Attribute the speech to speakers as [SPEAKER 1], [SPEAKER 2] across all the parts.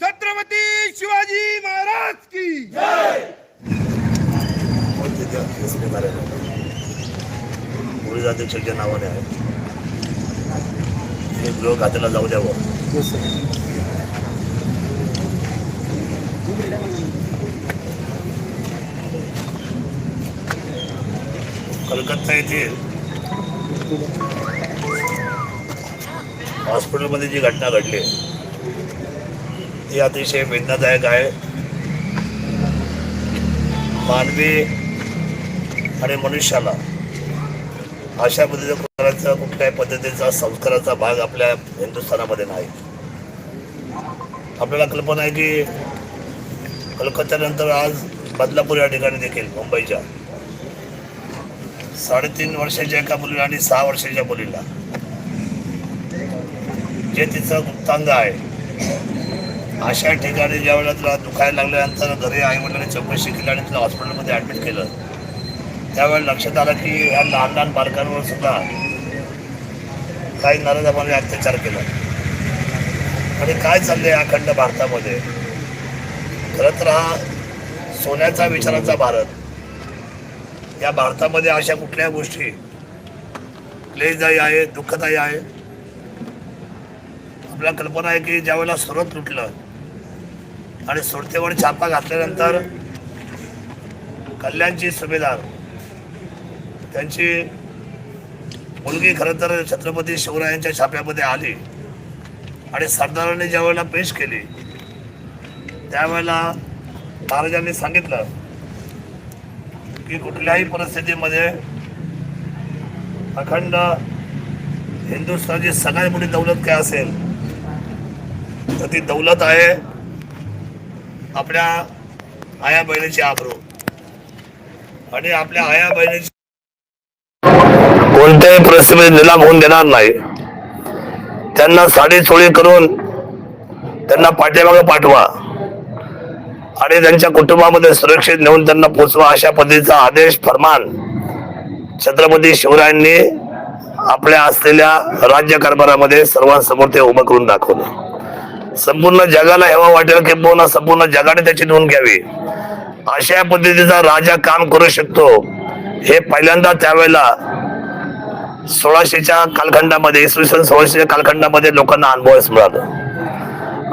[SPEAKER 1] छत्रपती शिवाजी महाराज की।
[SPEAKER 2] पोलीस अधीक्षकच्या नावाने आहे. हे गृह खात्याला जाऊ द्यावं. कलकत्ता येथे हॉस्पिटलमध्ये जी घटना घडली ती अतिशय वेदनादायक आहे. मानवी आणि मनुष्याला अशा पद्धतीचा प्रकारचा कुठल्याही पद्धतीचा संस्काराचा भाग आपल्या हिंदुस्थानामध्ये नाही. आपल्याला कल्पना आहे की कलकत्त्यानंतर आज बदलापूर या ठिकाणी देखील मुंबईच्या. साडेतीन वर्षाच्या एका मुलीला आणि सहा वर्षाच्या मुलीला. जे तिचं गुप्तांग आहे. अशा ठिकाणी ज्या वेळेला तुला दुखायला लागल्यानंतर घरी आई वडिलांनी चौकशी केली आणि तुला हॉस्पिटलमध्ये ॲडमिट केलं त्यावेळेला लक्षात आलं की या लहान लहान बालकांवर सुद्धा काही नरदमाने अत्याचार केला. आणि काय चाललं आहे अखंड भारतामध्ये? खरं तर हा सोन्याचा विचाराचा भारत. या भारतामध्ये अशा कुठल्या गोष्टी? क्लेशदायी आहे दुःखदायी आहे? आपल्या कल्पना आहे की ज्यावेळेला सुरत लुटलं आणि सुरतेवर छापा घातल्यानंतर कल्याणची सुभेदार त्यांची मुलगी खरं तर छत्रपती शिवरायांच्या छाप्यामध्ये आली आणि सरदारांनी ज्या वेळेला पेश केली त्यावेळेला महाराजांनी सांगितलं की कुठल्याही परिस्थितीमध्ये अखंड हिंदुस्थानची सगळ्यात मोठी दौलत काय असेल तर ती दौलत आहे आपल्या आया बहिणीची आबरू. आणि आपल्या आया बहिणीची कोणत्याही परिस्थितीमध्ये निलाम होऊन देणार नाही. त्यांना साडी चोळी करून त्यांना पाठीमागे पाठवा. आणि त्यांच्या कुटुंबामध्ये सुरक्षित नेऊन त्यांना पोचवा अशा पद्धतीचा आदेश फरमान छत्रपती शिवरायांनी आपल्या असलेल्या राज्य कारभारामध्ये सर्वांसमोर ते उभं करून दाखवलं. संपूर्ण जगाला हेवा वाटेल किंबहुना संपूर्ण जगाने त्याची नोंद घ्यावी. अशा पद्धतीचा राजा काम करू शकतो. हे पहिल्यांदा त्यावेळेला सोळाशेच्या कालखंडामध्ये इसवी सन सोळाशेच्या कालखंडामध्ये लोकांना अनुभवास मिळालं.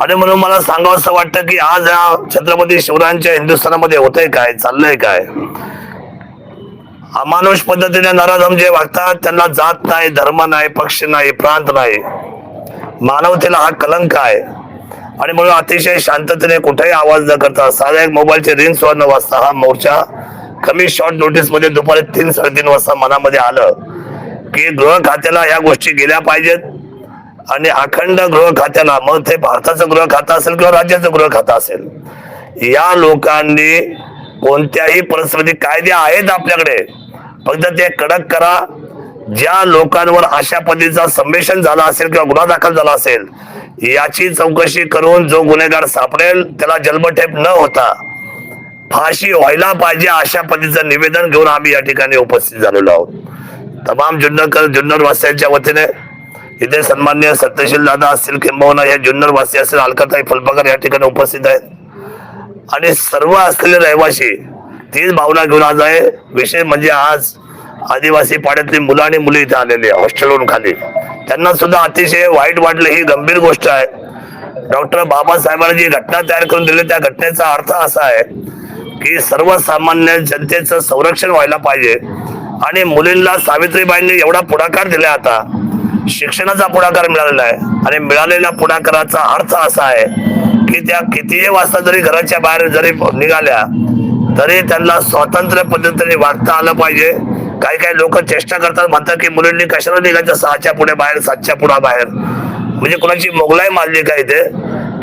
[SPEAKER 2] आणि म्हणून मला सांगावं असं वाटतं की आज या छत्रपती शिवरायांच्या हिंदुस्थानामध्ये होतंय काय चाललंय काय? अमानुष पद्धतीने नराधम जे वागतात त्यांना जात नाही धर्म नाही पक्ष नाही प्रांत नाही. मानवतेला हा कलंक आहे. आणि म्हणून अतिशय शांततेने कुठेही आवाज न करता साधा एक मोबाईलचे रिंग सुद्धा न वाजता हा मोर्चा कमी शॉर्ट नोटीसमध्ये दुपारी तीन साडेतीन वाजता मनामध्ये आलं की गृह खात्याला या गोष्टी गेल्या पाहिजेत. आणि अखंड गृह खात्याला मग ते भारताचं गृह खातं असेल किंवा राज्याचं गृह खातं असेल या लोकांनी कोणत्याही परिस्थिती कायदे आहेत आपल्याकडे. फक्त ते कडक करा. ज्या लोकांवर अशा पद्धतीचा संमेशन झाला असेल किंवा गुन्हा दाखल झाला असेल याची चौकशी करून जो गुन्हेगार सापडेल त्याला जन्मठेप न होता फाशी व्हायला पाहिजे अशा पद्धतीचं निवेदन घेऊन आम्ही या ठिकाणी उपस्थित झालेलो आहोत. तमाम जुन्नरकर जुन्नर वासियांच्या वतीने इथे सन्मान्य सत्यशील दादा असतील किंबहुना या जुन्नर वासी असतील अलकाताई फुलपाकर या ठिकाणी उपस्थित आहेत. आणि सर्व असलेले रहिवासी तीच भावना घेऊन आज आहे. विशेष म्हणजे आज आदिवासी पाड्यातली मुलं आणि मुली इथे आलेली आहे हॉस्टेलवरून खाली. त्यांना सुद्धा अतिशय वाईट वाटलं ही गंभीर गोष्ट आहे. डॉक्टर बाबासाहेबांनी जी घटना तयार करून दिली त्या घटनेचा अर्थ असा आहे की सर्वसामान्य जनतेचं संरक्षण व्हायला पाहिजे. आणि मुलींना सावित्रीबाईंनी एवढा पुढाकार दिला आता शिक्षणाचा पुढाकार मिळालेला आहे. आणि मिळालेल्या पुढाकाराचा अर्थ असा आहे की त्या कितीही वाजता जरी घराच्या बाहेर जरी निघाल्या तरी त्यांना स्वातंत्र्य पद्धतीने वागता आलं पाहिजे. काही काही लोक चेष्टा करतात म्हणतात की मुलींनी कशाला निघायचं? सहाच्या पुढे बाहेर सातच्या पुढे बाहेर. म्हणजे कोणाची मोगलाई मारली काय ते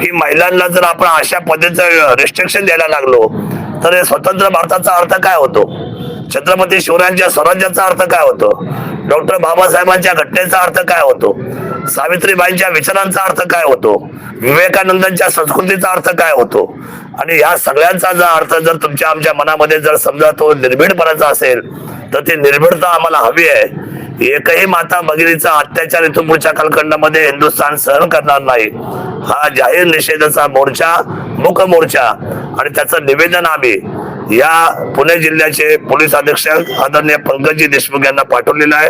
[SPEAKER 2] की महिलांना जर आपण अशा पद्धतीचं रिस्ट्रिक्शन द्यायला लागलो तर हे स्वतंत्र भारताचा अर्थ काय होतो? छत्रपती शिवरायांच्या स्वराज्याचा अर्थ काय होतो? डॉक्टर बाबासाहेबांच्या घटनेचा अर्थ काय होतो? सावित्रीबाईंच्या विचारांचा अर्थ काय होतो? विवेकानंदांच्या संस्कृतीचा अर्थ काय होतो? आणि या सगळ्यांचा जर अर्थ जर तुमच्या आमच्या मनामध्ये जर समजा तो निर्भीडपणाचा असेल तर ती निर्भीडता आम्हाला हवी आहे. एकही माता भगिनीचा अत्याचार इथून पुढच्या कालखंडामध्ये हिंदुस्थान सहन करणार नाही. हा जाहीर निषेधाचा मोर्चा मुख मोर्चा. आणि त्याचं निवेदन आम्ही या पुणे जिल्ह्याचे पोलीस अधीक्षक आदरणीय पंकजी देशमुख यांना पाठवलेलं आहे.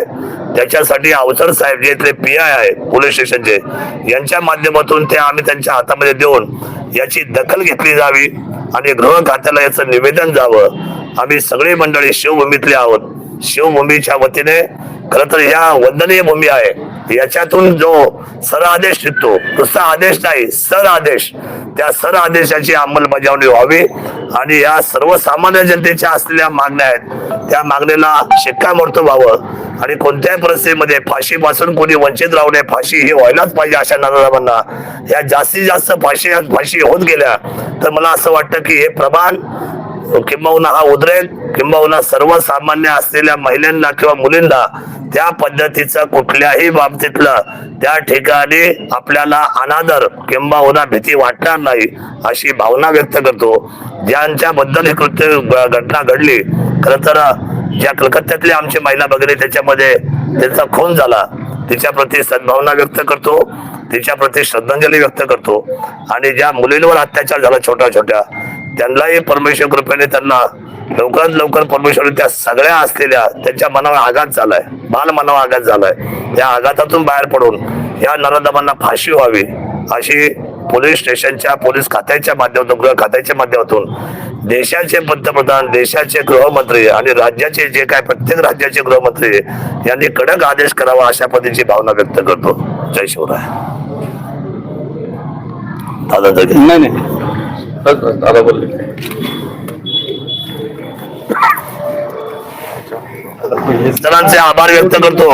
[SPEAKER 2] त्याच्यासाठी अवसर साहेब जे इथले पी आय आहे पोलीस स्टेशनचे यांच्या माध्यमातून ते आम्ही त्यांच्या हातामध्ये देऊन याची दखल घेतली जावी आणि गृह खात्याला याचं निवेदन जावं. आम्ही सगळी मंडळी शिवभूमीतले आहोत. शिवभूमीच्या वतीने खर तर या वंदनीय भूमी आहे. याच्यातून जो सर आदेश निघतो नुसता आदेश नाही सर आदेश. त्या सर आदेशाची अंमलबजावणी व्हावी आणि या सर्वसामान्य जनतेच्या असलेल्या मागण्या आहेत. त्या मागणीला शिक्कामोर्तब व्हावं आणि कोणत्याही परिस्थितीमध्ये फाशीपासून कोणी वंचित राहू नये फाशी ही व्हायलाच पाहिजे अशा नाराजांना या जास्तीत जास्त फाशी फाशी होत गेल्या तर मला असं वाटतं की हे प्रमाण किंबहुना हा उद्रेक किंबहुना सर्वसामान्य असलेल्या महिलांना किंवा मुलींना त्या पद्धतीचं कुठल्याही बाबतीतलं त्या ठिकाणी आपल्याला अनादर किंबहुना भीती वाटणार नाही अशी भावना व्यक्त करतो. ज्यांच्याबद्दल ही कृत्य ग- घटना घडली खर तर ज्या कलकत्त्यातली आमची महिला वगैरे त्याच्यामध्ये त्यांचा खून झाला तिच्याप्रती सद्भावना व्यक्त करतो तिच्याप्रती श्रद्धांजली व्यक्त करतो. आणि ज्या मुलींवर अत्याचार झाला छोट्या छोट्या त्यांनाही परमेश्वर कृपेने त्यांना लवकरात लवकर परमेश्वर त्या सगळ्या असलेल्या त्यांच्या मनावर आघात झालाय. बाल मनावर आघात झालाय. या आघातातून बाहेर पडून या नरदमांना फाशी व्हावी अशी पोलीस स्टेशनच्या पोलीस खात्याच्या माध्यमातून गृह खात्याच्या माध्यमातून देशाचे पंतप्रधान देशाचे गृहमंत्री आणि राज्याचे जे काय प्रत्येक राज्याचे गृहमंत्री यांनी कडक आदेश करावा अशा पद्धतीची भावना व्यक्त करतो. जय शिवराय.
[SPEAKER 3] नाही नाही. दादा बोलले.
[SPEAKER 2] जणांचे आभार व्यक्त करतो.